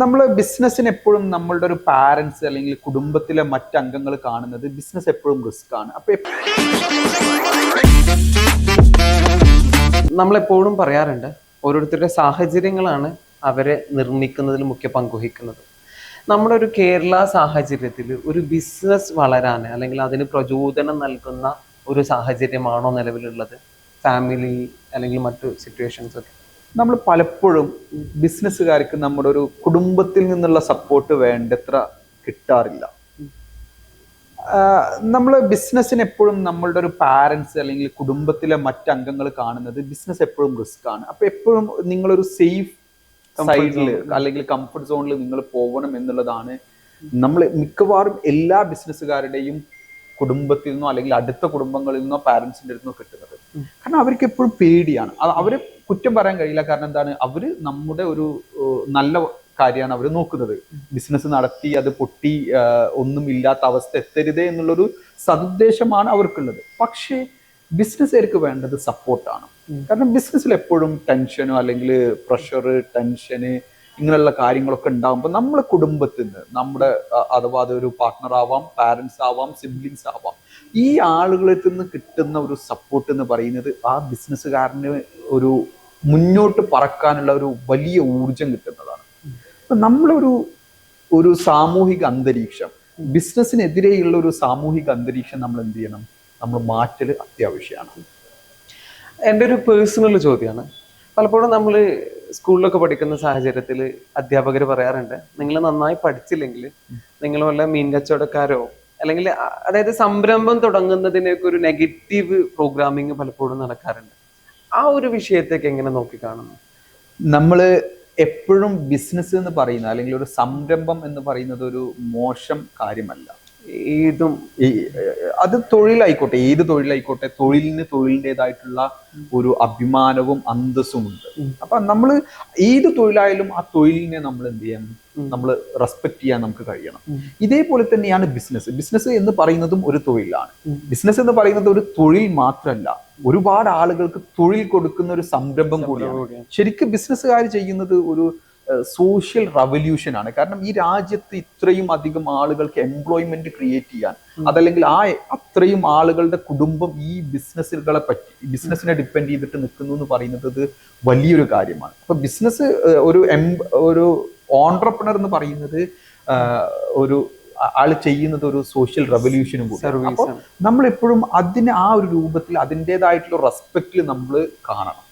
നമ്മൾ ബിസിനസ്സിന് എപ്പോഴും നമ്മളുടെ ഒരു പാരൻസ് അല്ലെങ്കിൽ കുടുംബത്തിലെ മറ്റ് അംഗങ്ങൾ കാണുന്നത് ബിസിനസ് എപ്പോഴും റിസ്ക് ആണ്. അപ്പൊ നമ്മളെപ്പോഴും പറയാറുണ്ട് ഓരോരുത്തരുടെ സാഹചര്യങ്ങളാണ് അവരെ നിർമ്മിക്കുന്നതിൽ മുഖ്യ പങ്കുവഹിക്കുന്നത് നമ്മുടെ ഒരു കേരള സാഹചര്യത്തിൽ ഒരു ബിസിനസ് വളരാൻ അല്ലെങ്കിൽ അതിന് പ്രചോദനം നൽകുന്ന ഒരു സാഹചര്യമാണോ നിലവിലുള്ളത്? ഫാമിലി അല്ലെങ്കിൽ മറ്റു സിറ്റുവേഷൻസ് ഒക്കെ. നമ്മൾ പലപ്പോഴും ബിസിനസ്സുകാർക്ക് നമ്മുടെ ഒരു കുടുംബത്തിൽ നിന്നുള്ള സപ്പോർട്ട് വേണ്ടത്ര കിട്ടാറില്ല. നമ്മൾ ബിസിനസ്സിന് എപ്പോഴും നമ്മളുടെ ഒരു പാരൻസ് അല്ലെങ്കിൽ കുടുംബത്തിലെ മറ്റ് അംഗങ്ങൾ കാണുന്നത് ബിസിനസ് എപ്പോഴും റിസ്ക് ആണ്. അപ്പൊ എപ്പോഴും നിങ്ങളൊരു സേഫ് സൈഡിൽ അല്ലെങ്കിൽ കംഫർട്ട് സോണിൽ നിങ്ങൾ പോകണം എന്നുള്ളതാണ് നമ്മൾ മിക്കവാറും എല്ലാ ബിസിനസ്സുകാരുടെയും കുടുംബത്തിൽ നിന്നോ അല്ലെങ്കിൽ അടുത്ത കുടുംബങ്ങളിൽ നിന്നോ പാരന്റ്സിന്റെ അടുത്ത് നിന്നോ കിട്ടുന്നത്. കാരണം അവർക്ക് എപ്പോഴും പേടിയാണ്. അവർ കുറ്റം പറയാൻ കഴിയില്ല. കാരണം എന്താണ്? അവർ നമ്മുടെ ഒരു നല്ല കാര്യമാണ് അവർ നോക്കുന്നത്. ബിസിനസ് നടത്തി അത് പൊട്ടി ഒന്നും ഇല്ലാത്ത അവസ്ഥ എത്തരുതേ എന്നുള്ളൊരു സതുദ്ദേശമാണ് അവർക്കുള്ളത്. പക്ഷേ ബിസിനസ്സുകാർക്ക് വേണ്ടത് സപ്പോർട്ടാണ് കാരണം ബിസിനസ്സിൽ എപ്പോഴും ടെൻഷനോ അല്ലെങ്കിൽ പ്രഷർ ടെൻഷന് ഇങ്ങനെയുള്ള കാര്യങ്ങളൊക്കെ ഉണ്ടാകുമ്പോൾ നമ്മുടെ കുടുംബത്തിൽ നിന്ന് നമ്മുടെ അഥവാ അതൊരു പാർട്ട്ണർ ആവാം പാരൻസ് ആവാം സിബ്ലിങ്സ് ആവാം ഈ ആളുകളിൽ നിന്ന് കിട്ടുന്ന ഒരു സപ്പോർട്ട് എന്ന് പറയുന്നത് ആ ബിസിനസ്സുകാരന് ഒരു മുന്നോട്ട് പറക്കാനുള്ള ഒരു വലിയ ഊർജം കിട്ടുന്നതാണ്. നമ്മളൊരു ഒരു സാമൂഹിക അന്തരീക്ഷം ബിസിനസ്സിനെതിരെയുള്ള ഒരു സാമൂഹിക അന്തരീക്ഷം നമ്മൾ എന്ത് ചെയ്യണം? നമ്മൾ മാറ്റൽ അത്യാവശ്യമാണ് എന്റെ ഒരു പേഴ്സണൽ ചോദ്യമാണ് പലപ്പോഴും നമ്മൾ സ്കൂളിലൊക്കെ പഠിക്കുന്ന സാഹചര്യത്തിൽ അധ്യാപകർ പറയാറുണ്ട് നിങ്ങൾ നന്നായി പഠിച്ചില്ലെങ്കിൽ നിങ്ങൾ വല്ല മീൻ കച്ചവടക്കാരോ അല്ലെങ്കിൽ അതായത് സംരംഭം തുടങ്ങുന്നതിനൊക്കെ ഒരു നെഗറ്റീവ് പ്രോഗ്രാമിങ് പലപ്പോഴും നടക്കാറുണ്ട്. ആ ഒരു വിഷയത്തേക്ക് എങ്ങനെ നോക്കി നോക്കിക്കാണുന്നു? നമ്മൾ എപ്പോഴും ബിസിനസ് എന്ന് പറയുന്ന അല്ലെങ്കിൽ ഒരു സംരംഭം എന്ന് പറയുന്നത് ഒരു മോശം കാര്യമല്ല. ഏതും അത് തൊഴിലായിക്കോട്ടെ ഏത് തൊഴിലായിക്കോട്ടെ തൊഴിലിന് തൊഴിലിന്റെതായിട്ടുള്ള ഒരു അഭിമാനവും അന്തസ്സും ഉണ്ട് അപ്പൊ നമ്മൾ ഏത് തൊഴിലായാലും ആ തൊഴിലിനെ നമ്മൾ എന്ത് ചെയ്യണം നമ്മൾ റെസ്പെക്ട് ചെയ്യാൻ നമുക്ക് കഴിയണം. ഇതേപോലെ തന്നെയാണ് ബിസിനസ് ബിസിനസ് എന്ന് പറയുന്നതും ഒരു തൊഴിലാണ്. ബിസിനസ് എന്ന് പറയുന്നത് ഒരു തൊഴിൽ മാത്രമല്ല ഒരുപാട് ആളുകൾക്ക് തൊഴിൽ കൊടുക്കുന്ന ഒരു സംരംഭം കൂടിയാണ്. ശരിക്കും ബിസിനസ്സുകാർ ചെയ്യുന്നത് ഒരു സോഷ്യൽ റവല്യൂഷൻ ആണ്. കാരണം ഈ രാജ്യത്ത് ഇത്രയും അധികം ആളുകൾക്ക് എംപ്ലോയ്മെന്റ് ക്രിയേറ്റ് ചെയ്യാൻ അതല്ലെങ്കിൽ ആ അത്രയും ആളുകളുടെ കുടുംബം ഈ ബിസിനസ്സുകളെ പറ്റി ബിസിനസ്സിനെ ഡിപ്പെൻഡ് ചെയ്തിട്ട് നിൽക്കുന്നു എന്ന് പറയുന്നത് വലിയൊരു കാര്യമാണ്. അപ്പൊ ബിസിനസ് ഒരു എം- ഒരു ഓൺട്രപ്രണർ എന്ന് പറയുന്നത് ഒരു ആൾ ചെയ്യുന്നത് ഒരു സോഷ്യൽ റവല്യൂഷനും കൂടി അപ്പോൾ എപ്പോഴും അതിനെ ആ ഒരു രൂപത്തിൽ അതിന്റെതായിട്ടുള്ള റെസ്പെക്റ്റിൽ നമ്മൾ കാണണം.